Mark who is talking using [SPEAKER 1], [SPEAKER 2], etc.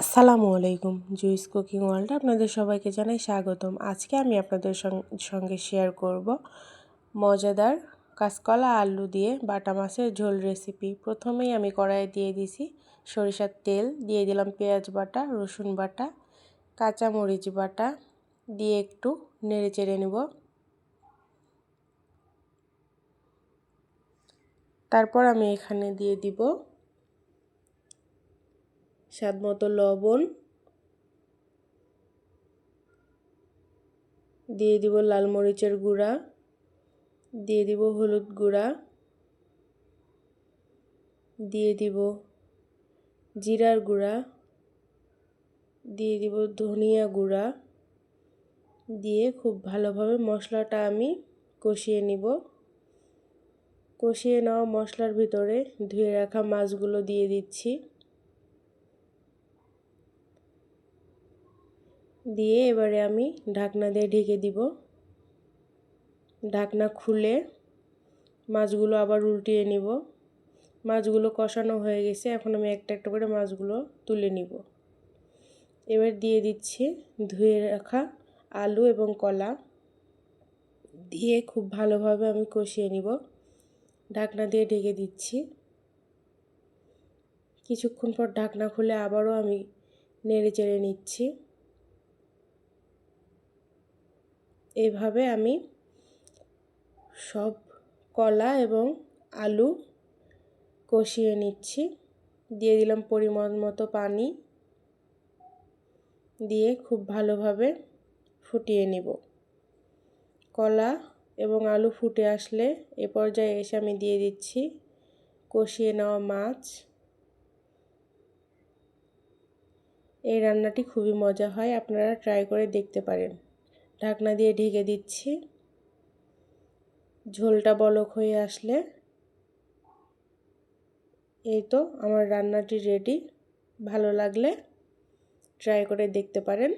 [SPEAKER 1] আসসালামু আলাইকুম, juice cooking world আপনাদের সবাইকে জানাই স্বাগতম। আজকে আমি আপনাদের সঙ্গে শেয়ার করব মজাদার কাঁচকলা আলু দিয়ে বাটা মাছের ঝোল রেসিপি প্রথমেই আমি কড়াইয়ে দিয়ে দিছি সরিষার তেল, দিয়ে দিলাম পেঁয়াজ বাটা, রসুন বাটা কাঁচা মরিচ বাটা, দিয়ে একটু নেড়ে চেড়ে নেব। তারপর আমি এখানে দিয়ে দিব স্বাদ মতো লবণ দিয়ে দিব লাল মরিচের গুঁড়া, দিয়ে দিব হলুদ গুঁড়া, দিয়ে দিব জিরার গুঁড়া, দিয়ে দিব ধনিয়া গুঁড়া, দিয়ে খুব ভালোভাবে মশলাটা আমি কষিয়ে নিব। কষিয়ে নেওয়া মশলার ভিতরে ধুয়ে রাখা মাছগুলো দিয়ে দিচ্ছি। দিয়ে এবারে আমি ঢাকনা দিয়ে ঢেকে দিব। ঢাকনা খুলে মাছগুলো আবার উল্টিয়ে নিব। মাছগুলো কষানো হয়ে গেছে, এখন আমি একটা একটা করে মাছগুলো তুলে নিব। এবার দিয়ে দিচ্ছি ধুয়ে রাখা আলু এবং কলা দিয়ে খুব ভালোভাবে আমি কষিয়ে নিব। ঢাকনা দিয়ে ঢেকে দিচ্ছি। কিছুক্ষণ পর ঢাকনা খুলে আবারও আমি নেড়ে চেড়ে নিচ্ছি। এভাবে আমি সব কলা এবং আলু কষিয়ে নিচ্ছি। দিয়ে দিলাম পরিমাণ মতো পানি। দিয়ে খুব ভালোভাবে ফুটিয়ে নিব। কলা এবং আলু ফুটে আসলে এ পর্যায়ে এসে আমি দিয়ে দিচ্ছি কষিয়ে নেওয়া মাছ। এই রান্নাটি খুবই মজা হয়, আপনারা ট্রাই করে দেখতে পারেন। ঢাকনা দিয়ে ঢেকে দিচ্ছি। ঝোলটা বলক হয়ে আসলে এই তো আমার রান্নাটি রেডি ভালো লাগলে ট্রাই করে দেখতে পারেন।